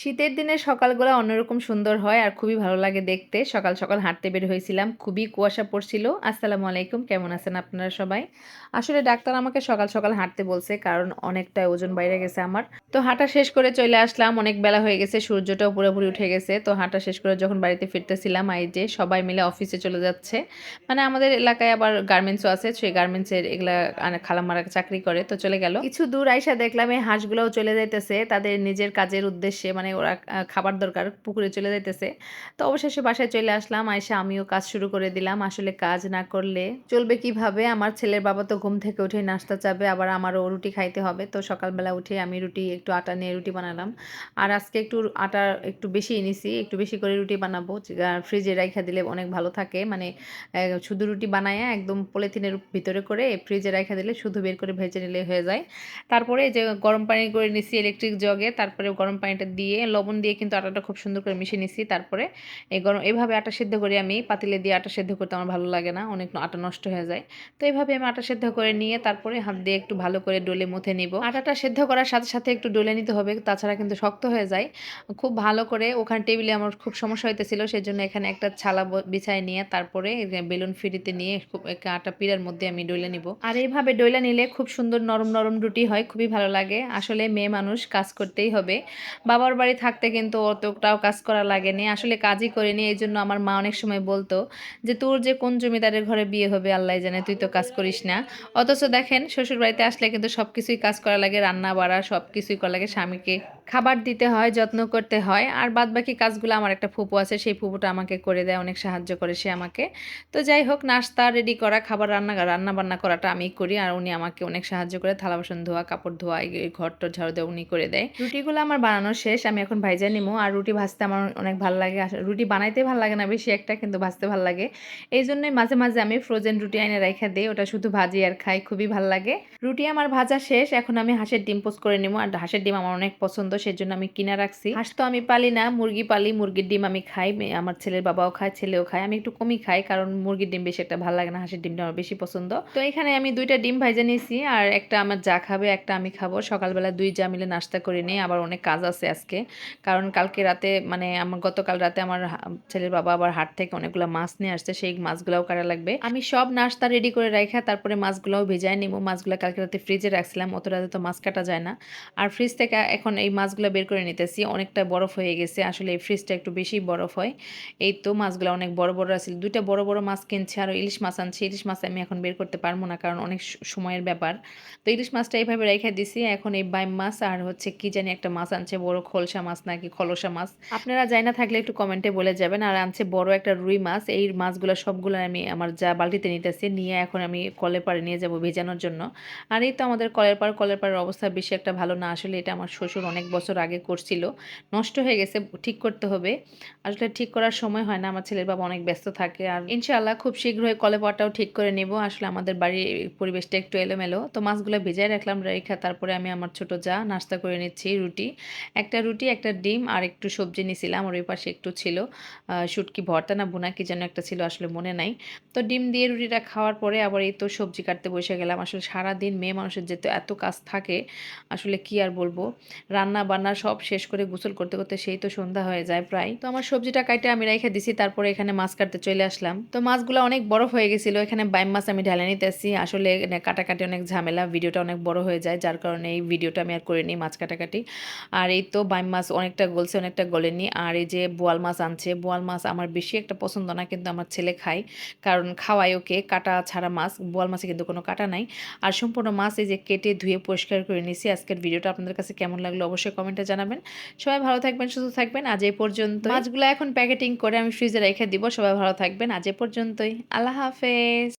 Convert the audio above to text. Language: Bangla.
শীতের দিনে সকালগুলো অন্যরকম সুন্দর হয় আর খুবই ভালো লাগে দেখতে। সকাল সকাল হাঁটতে বের হয়েছিলাম, খুবই কুয়াশা পড়ছিল। আসসালামু আলাইকুম, কেমন আছেন আপনারা সবাই? আসলে ডাক্তার আমাকে সকাল সকাল হাঁটতে বলছে কারণ অনেকটা ওজন বাইরে গেছে আমার। তো হাঁটা শেষ করে চলে আসলাম, অনেক বেলা হয়ে গেছে, সূর্যটাও পুরোপুরি উঠে গেছে। তো হাঁটা শেষ করে যখন বাড়িতে ফিরতেছিলাম, এই যে সবাই মিলে অফিসে চলে যাচ্ছে। মানে আমাদের এলাকায় আবার গার্মেন্টসও আছে, সেই গার্মেন্টসের এগুলা খালামারা চাকরি করে, তো চলে গেল। কিছু দূর আইসা দেখলাম এই হাঁসগুলোও চলে যাইতেছে, তাদের নিজের কাজের উদ্দেশ্যে মানে ওরা খাবার দরকার, পুকুরে চলে যাইতেছে। তো অবশেষে বাসায় চলে আসলাম, আইসা আমিও কাজ শুরু করে দিলাম। আসলে কাজ না করলে চলবে কীভাবে? আমার ছেলের বাবা তো ঘুম থেকে উঠে নাস্তা চাবে, আবার আমারও রুটি খাইতে হবে। তো সকালবেলা উঠে আমি রুটি, একটু আটা নিয়ে রুটি বানালাম। আর আজকে একটু আটা একটু বেশি নিছি একটু বেশি করে রুটি বানাবো। ফ্রিজে রাখা দিলে অনেক ভালো থাকে। মানে শুধু রুটি বানায় একদম পলিথিনের ভিতরে করে ফ্রিজে রাখা দিলে শুধু বের করে ভেজে নিলে হয়ে যায়। তারপরে যে গরম পানি করে নিছি ইলেকট্রিক জগে তারপরে গরম পানিটা দিয়ে লবণ দিয়ে কিন্তু আটাটা খুব সুন্দর করে মিশিয়ে নিছি। তারপরে এই গরম এইভাবে আটা সেদ্ধ করি আমি। পাতিলে দিয়ে আটা সেদ্ধ করতে আমার ভালো লাগে না, অনেক আটা নষ্ট হয়ে যায়। তো এইভাবে আমি আটা সেদ্ধ করে নিয়ে তারপরে হাত দিয়ে একটু ভালো করে ডলে মুথে নিব। আটাটা সেদ্ধ করার সাথে সাথে একটু ডলে নিতে হবে, তাছাড়া কিন্তু শক্ত হয়ে যায়। খুব ভালো করে ওখানে টেবিলে আমার খুব সমস্যা হইতেছিল সেই জন্য এখানে একটা ছালা বিছায় নিয়ে তারপরে বেলুন ফিরিতে নিয়ে খুব আটা পিড়ার মধ্যে আমি ডলে নিব। আর এইভাবে ডলে নিলে খুব সুন্দর নরম নরম রুটি হয়, খুবই ভালো লাগে। আসলে মেয়ে মানুষ কাজ করতেই হবে। বাবার বাড়ি থাকতে কিন্তু অতটাও কাজ করা লাগেনি। আসলে কাজই করিনি এই জন্য আমার মা অনেক সময় বলতো যে, তোর যে কোন জমিদারের ঘরে বিয়ে হবে, আল্লাহ জানে, তুই তো কাজ করিস না। অথচ দেখেন শ্বশুর বাড়িতে আসলে কিন্তু সব কিছুই কাজ করা লাগে, রান্না বাড়া সব কিছুই করা লাগে স্বামীকে। খাবার দিতে হয়, যত্ন করতে হয়। আর বাদ বাকি কাজগুলো আমার একটা ফুপু আছে, সেই ফুপুটা আমাকে করে দেয়, অনেক সাহায্য করে সে আমাকে। তো যাই হোক, নাস্তা রেডি করা, খাবার রান্না রান্না বান্না করাটা আমি করি আর উনি আমাকে অনেক সাহায্য করে। থালা বাসন ধোয়া, কাপড় ধোয়া, এই টর ঝাড়ু দেওয়া উনি করে দেয়। রুটিগুলো আমার বানানো শেষ, আমি এখন ভাইজা নিমো। আর রুটি ভাজতে আমার অনেক ভালো লাগে। রুটি বানাইতে ভালো লাগে না বেশি একটা, কিন্তু ভাজতে ভালো লাগে। এই জন্যই মাঝে মাঝে আমি ফ্রোজেন রুটি এনে রেখে দিই, ওটা শুধু ভাজি আর খাই, খুবই ভালো লাগে। রুটি আমার ভাজা শেষ, এখন আমি হাঁসের ডিম পোস্ট করে নিবো আর হাঁসের ডিম আমার অনেক পছন্দ সেজন্য আমি কিনা রাখছি। হাঁস তো আমি পালি না, মুরগি পালি, মুরগির ডিম আমি খাই আমার ছেলের বাবাও খায়, ছেলেও খায়। আমি একটু কমই খাই কারণ মুরগির ডিম বেশি একটা ভালো লাগে না, হাঁসের ডিমটা আমার বেশি পছন্দ। তো এখানে আমি দুইটা ডিম ভাজা নিয়েছি আর একটা আমার যা খাবে একটা আমি খাব। সকালবেলা দুই যা মিলে নাস্তা করে নিই আবার অনেক কাজ আছে আজকে। কারণ কালকে রাতে মানে আমার গতকাল রাতে আমার ছেলের বাবা আবার হাট থেকে অনেকগুলো মাছ নিয়ে আসছে, সেই মাছগুলোও কাটা লাগবে। আমি সব নাস্তা রেডি করে রাখা তারপরে মাছগুলোও ভেজায় নিবো মাছগুলো কালকে রাতে ফ্রিজে রাখছিলাম, অত রাতে তো মাছ কাটা যায় না। আর ফ্রিজ থেকে এখন এই মাছগুলো বের করে নিতেছি। অনেকটা বরফ হয়ে গেছে। আসলে এই ফ্রিজটা একটু বেশি বরফ হয়। এই তো মাছগুলো অনেক বড় বড় আছে। দুইটা বড় বড় মাছ কিনছে আর ইলিশ মাছ আনছে। ইলিশ মাছ আমি এখন বের করতে পারব না কারণ অনেক সময়ের ব্যাপার। তো ইলিশ মাছটা এইভাবে রেখে দিছি। এখন এই বাইম মাছ আর হচ্ছে কি জানি একটা মাছ আনছে, বড় খোলসা মাছ নাকি খলসা মাছ। আপনারা যাই না থাকলে একটু কমেন্টে বলে যাবেন। আর আনছে বড় একটা রুই মাছ। এই মাছগুলো সবগুলো আমি আমার যা বালতিতে নিতেছি, নিয়ে এখন আমি কলের পাড়ে নিয়ে যাব ভেজানোর জন্য। আর এই তো আমাদের কলের পাড়। কলের পাড়ের অবস্থা বেশি একটা ভালো না। আসলে এটা আমার শ্বশুর অনেক বছর আগে করছিল। নষ্ট হয়ে গেছে, ঠিক করতে হবে। আসলে ঠিক করার সময় হয় না, আমার ছেলের বাবা অনেক ব্যস্ত থাকে। আর ইনশাআল্লাহ খুব শীঘ্রই কলে পাড়টাও ঠিক করে নেব। আসলে আমাদের বাড়ির পরিবেশটা একটু এলোমেলো। তো মাছগুলো ভেজায় রাখলাম, রেখা তারপরে আমি আমার ছোট যা, নাস্তা করে নিচ্ছি, রুটি। একটা রুটি, একটা ডিম আর একটু সবজি নিয়েছিলাম আর ওই পাশে একটু ছিল শুটকি ভর্তা না বোনা কি যেন একটা ছিল, আসলে মনে নাই। তো ডিম দিয়ে রুটিটা খাওয়ার পরে আবার এই তো সবজি কাটতে বসে গেলাম। আসলে সারা দিন মেয়ে মানুষের যেহেতু এত কাজ থাকে, আসলে কি আর বলব? রান্না বান্না সব শেষ করে গোসল করতে করতে সেই তো সন্ধ্যা হয়ে যায় প্রায়। তো আমার সবজিটা কাটে আমি রেখে দিছি, তারপরে এখানে মাছ কাটতে চলে আসলাম। তো মাছগুলো অনেক বরফ হয়ে গেছিল, এখানে বাইম মাছ আমি ঢালে নিতেছি। আসলে কাটাকাটি অনেক ঝামেলা, ভিডিওটা অনেক বড় হয়ে যায়, যার কারণে এই ভিডিওটা আমি আর করে নিই মাছ কাটাকাটি। আর এই তো বাইম মাছ অনেকটা গলছে, অনেকটা গলেনি। আর এই যে বোয়াল মাছ আনছে, বোয়াল মাছ আমার বেশি একটা পছন্দ না, কিন্তু আমার ছেলে খায়। কারণ খাওয়াই ওকে কাটা ছাড়া মাছ, বোয়াল মাছে কিন্তু কোনো কাটা নাই। আর সম্পূর্ণ মাছ এই যে কেটে ধুয়ে পরিষ্কার করে নিছি আজকের ভিডিওটা আপনাদের কাছে কেমন লাগল অবশ্যই কমেন্টে জানাবেন। সবাই ভালো থাকবেন, সুস্থ থাকবেন। আজ এই পর্যন্ত মাছগুলো এখন প্যাকেটিং করে আমি ফ্রিজে রেখে দিব। সবাই ভালো থাকবেন। আজ এ পর্যন্তই। আল্লাহ হাফেজ।